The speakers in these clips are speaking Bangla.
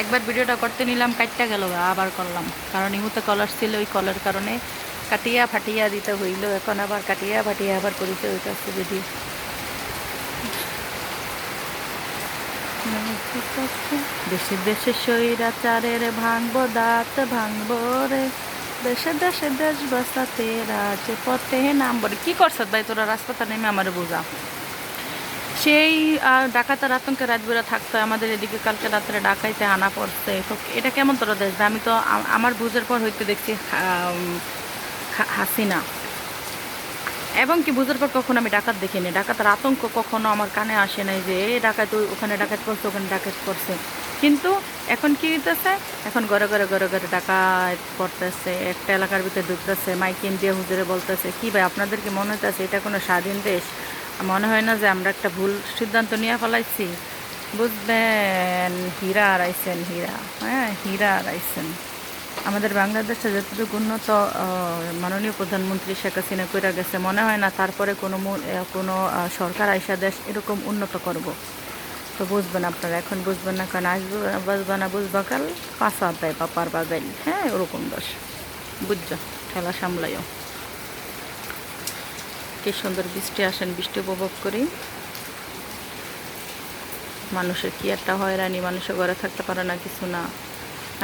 একবার ভিডিওটা করতে নিলাম কাটটা গেল, আবার করলাম। কারণ ইমুতে কলার ছিল ওই কলের কারণে কাটিয়া ফাটিয়া দিতে হইল, এখন আবার কাটিয়া ফাটিয়া আবার করিতে হইতেছে যদি। দেশে দেশে স্বৈরাচারের ভাঙবো, দাঁত ভাঙবো রে। দেশে দেশে দেশ বাসাতে রাজপথে নামবো কি করছত ভাই, তোরা রাজপথে নেমে আমার বোঝা। সেই ডাকাতের আতঙ্কে রাতবেলা থাকতো আমাদের এদিকে কালকে রাত্রে ডাকাইতে আনা পড়ছে। তো এটা কেমন তোরা দেশ আমি তো আমার বুঝের পর হইতে দেখছি হাসিনা। এবং কি বুঝার পর কখনো আমি ডাকাত দেখিনি। ডাকাতের আতঙ্ক কখনো আমার কানে আসে নাই যে এই ডাকাত ওখানে ডাকাত করছে, ওখানে ডাকাত করছে। কিন্তু এখন কি হইতেছে? এখন ঘরে ঘরে ঘরে ঘরে ডাকাত করতেছে একটা এলাকার ভিতরে ঢুকতেছে মাইকিন দিয়ে হুজুরে বলতেছে, কি ভাই, আপনাদের কি মনে হইতেছে? এটা কোনো স্বাধীন দেশ? মনে হয় না যে আমরা একটা ভুল সিদ্ধান্ত নিয়ে ফেলাইছি। বুঝবেন, হীরা আড়াইছেন হীরা। হ্যাঁ হীরা আড়াইছেন আমাদের বাংলাদেশে যতটুকু উন্নত মাননীয় প্রধানমন্ত্রী শেখ হাসিনা কইরা গেছে, মনে হয় না তারপরে কোনো কোনো সরকার আইসা দেশ এরকম উন্নত করব। তো বুঝবেন আপনারা, এখন বুঝবেন না কারণ আসব বুঝবা না বুঝবা কাল পাঁচ হাত দেয় পাপার বাগাইল। হ্যাঁ ওরকম দোষ বুঝছ? খেলা সামলাইও। কি সুন্দর বৃষ্টি আসেন, বৃষ্টি উপভোগ করি। মানুষের কি একটা হয়রানি, মানুষের ঘরে থাকতে পারে না কিছু না।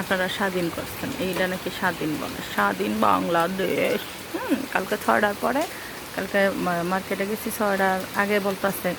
আপনারা স্বাধীন করছেন, এইটা নাকি স্বাধীন বলে। স্বাধীন বাংলাদেশ। হুম, কালকে ছয়টার পরে, কালকে মার্কেটে গেছি, ছয়টার আগে বলতেছে